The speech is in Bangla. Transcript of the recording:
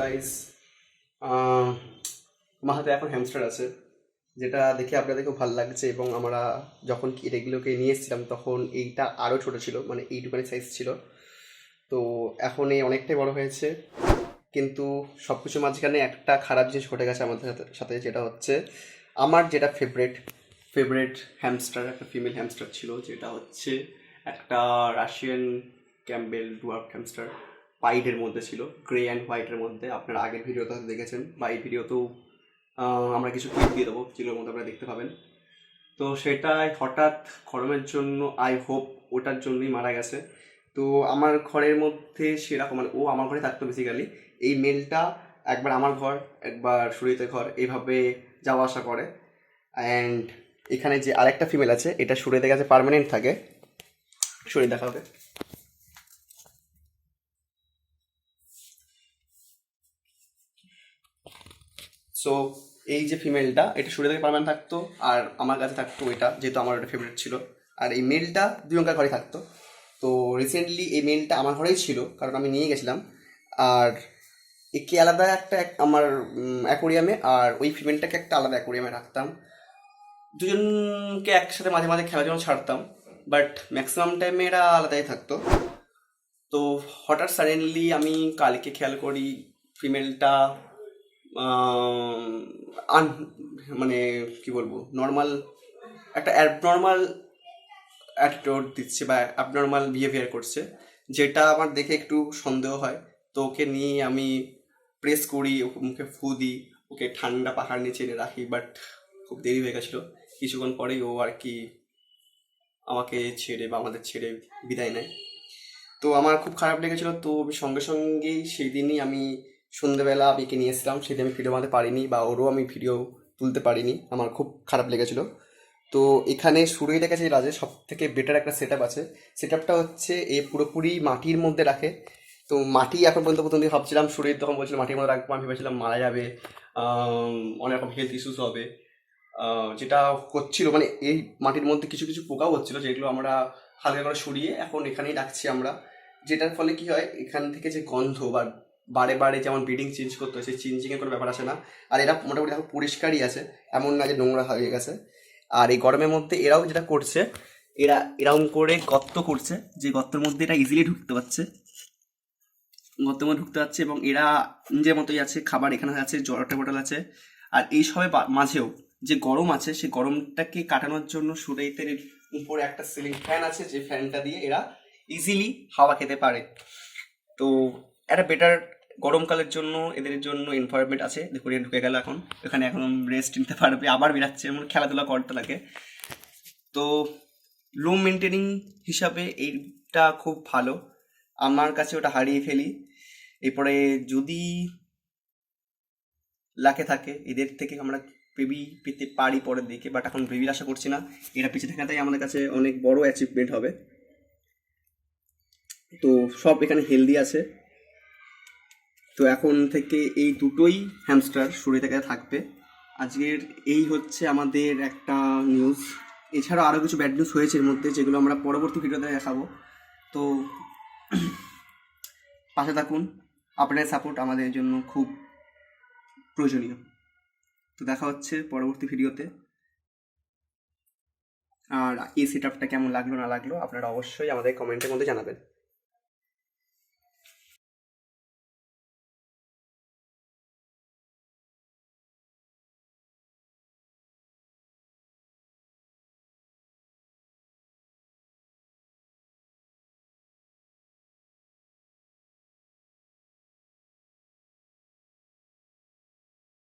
গাইস আমার হাতে এখন হ্যামস্টার আছে, যেটা দেখে আপনাদের খুব ভালো লাগছে এবং আমরা যখন কি এগুলোকে নিয়ে এসেছিলাম তখন এইটা আরও ছোট ছিল মানে এইটুখানি সাইজ ছিল। তো এখন এই অনেকটাই বড় হয়েছে, কিন্তু সব কিছুর মাঝখানে একটা খারাপ জিনিস ঘটে গেছে আমাদের সাথে যেটা হচ্ছে, আমার যেটা ফেভারেট ফেভারেট হ্যামস্টার একটা ফিমেল হ্যামস্টার ছিল, যেটা হচ্ছে একটা রাশিয়ান ক্যাম্বেল ডুয়ার্ফ হ্যামস্টার হোয়াইটের মধ্যে ছিল গ্রে অ্যান্ড হোয়াইটের মধ্যে। আপনারা আগের ভিডিওতে দেখেছেন, বা এই ভিডিওতেও আমরা কিছু ক্লিপ দিয়ে দেবো, যেগুলোর মধ্যে আপনারা দেখতে পাবেন। তো সেটাই হঠাৎ গরমের জন্য আই হোপ ওটার জন্যই মারা গেছে। তো আমার ঘরের মধ্যে সেরকম মানে ও আমার ঘরে থাকতো বেসিক্যালি এই মেলটা একবার আমার ঘর, একবার সুরিতের ঘর এইভাবে যাওয়া আসা করে। অ্যান্ড এখানে যে আরেকটা ফিমেল আছে, এটা সুরিতের কাছে পার্মানেন্ট থাকে। সুরি দেখা হবে। সো এই যে ফিমেলটা এটা সুরে থেকে পারমান থাকতো, আর আমার কাছে থাকতো এটা, যেহেতু আমার ওটা ফেভারিট ছিল। আর এই মেলটা দুজনকার ঘরে থাকতো। তো রিসেন্টলি এই মেলটা আমার ঘরেই ছিল, কারণ আমি নিয়ে গেছিলাম। আর একে আলাদা একটা এক- আমার অ্যাকোরিয়ামে আর ওই ফিমেলটাকে একটা আলাদা অ্যাকোরিয়ামে রাখতাম। দুজনকে একসাথে মাঝে মাঝে খেলার জন্য ছাড়তাম বাট ম্যাক্সিমাম টাইমে এরা আলাদাই থাকতো। তো হঠাৎ সাডেনলি আমি কালকে খেয়াল করি ফিমেলটা আন মানে কি বলব নর্মাল একটা অ্যাবনর্মাল অ্যাটিটিউড দিচ্ছে বা অ্যাবনর্মাল বিহেভিয়ার করছে, যেটা আমার দেখে একটু সন্দেহ হয়। তো ওকে নিয়ে আমি প্রেস করি, ওকে মুখে ফু দিই, ওকে ঠান্ডা পাহাড় নিচে এনে রাখি বাট খুব দেরি হয়ে গেছিল। কিছুক্ষণ পরেই ও আর কি আমাকে ছেড়ে বা আমাদের ছেড়ে বিদায় নেয়। তো আমার খুব খারাপ লেগেছিলো, তো সঙ্গে সঙ্গেই সেই দিনই আমি সন্ধ্যেবেলা আমি একে নিয়ে এসেছিলাম, সেদিন আমি ভিডিও বানাতে পারিনি বা ওরও আমি ভিডিও তুলতে পারিনি, আমার খুব খারাপ লেগেছিলো। তো এখানে শুরুই দেখেছি রাজে সব থেকে বেটার একটা সেট আছে। সেট হচ্ছে এ পুরোপুরি মাটির মধ্যে রাখে। তো মাটি এখন পর্যন্ত প্রথম দিকে ভাবছিলাম, শরীর তখন বলছিল মাটির মধ্যে রাখব, আমি ভেবেছিলাম মারা যাবে অনেক রকম হেলথ ইস্যুস হবে। যেটা হচ্ছিল মানে এই মাটির মধ্যে কিছু কিছু পোকাও হচ্ছিল, যেগুলো আমরা হালকা করে সরিয়ে এখন এখানেই রাখছি আমরা। যেটার ফলে কি হয়, এখান থেকে যে গন্ধ বা বারে বারে যেমন ব্রিডিং চেঞ্জ করতে হয়, সেই চেঞ্জিংয়ের কোনো ব্যাপার আসে না। আর এরা মোটামুটি দেখো পরিষ্কারই আছে, এমন না যে নোংরা হয়ে গেছে। আর এই গরমের মধ্যে এরাও যেটা করছে, এরা এরকম করে গর্ত করছে, যে গর্তের মধ্যে এটা ইজিলি ঢুকতে পারছে। গর্তের মধ্যে ঢুকতে পারছে এবং এরা নিজের মতোই আছে, খাবার এখানে আছে জলটা বটল আছে। আর এই সবের বা- মাঝেও যে গরম আছে, সেই গরমটাকে কাটানোর জন্য সুরেইতের উপরে একটা সিলিং ফ্যান আছে, যে ফ্যানটা দিয়ে এরা ইজিলি হাওয়া খেতে পারে। তো একটা বেটার গরমকালের জন্য, এদের জন্য এনভায়রনমেন্ট আছে। দেখুন ঢুকে গেল এখন। এখানে এখন রেস্ট নিতে পারবে, আবার বেরাচ্ছে, এমন খেলাধুলা করতে লাগে। তো রুম মেনটেনিং হিসাবে এইটা খুব ভালো। আমার কাছে ওটা হারিয়ে ফেলি। এরপরে যদি লাখে থাকে, এদের থেকে আমরা বেবি পেতে পারি পরের দিকে বাট এখন বেবির আশা করছি না। এরা পিছিয়ে থাকাটাই আমাদের কাছে অনেক বড় অ্যাচিভমেন্ট হবে। তো, সব এখানে হেলদি আছে। তো এখন থেকে এই দুটোই হ্যামস্টার শুরু থেকে থাকবে। আজকের এই হচ্ছে আমাদের একটা নিউজ এছাড়াও আরও কিছু ব্যাড নিউজ হয়েছে এর মধ্যে, যেগুলো আমরা পরবর্তী ভিডিওতে দেখাবো। তো পাশে থাকুন আপনার সাপোর্ট আমাদের জন্য খুব প্রয়োজনীয়। তো দেখা হচ্ছে পরবর্তী ভিডিওতে। আর এই সেট আপটা কেমন লাগল, না লাগল, আপনারা অবশ্যই আমাদের কমেন্টের মধ্যে জানাবেন।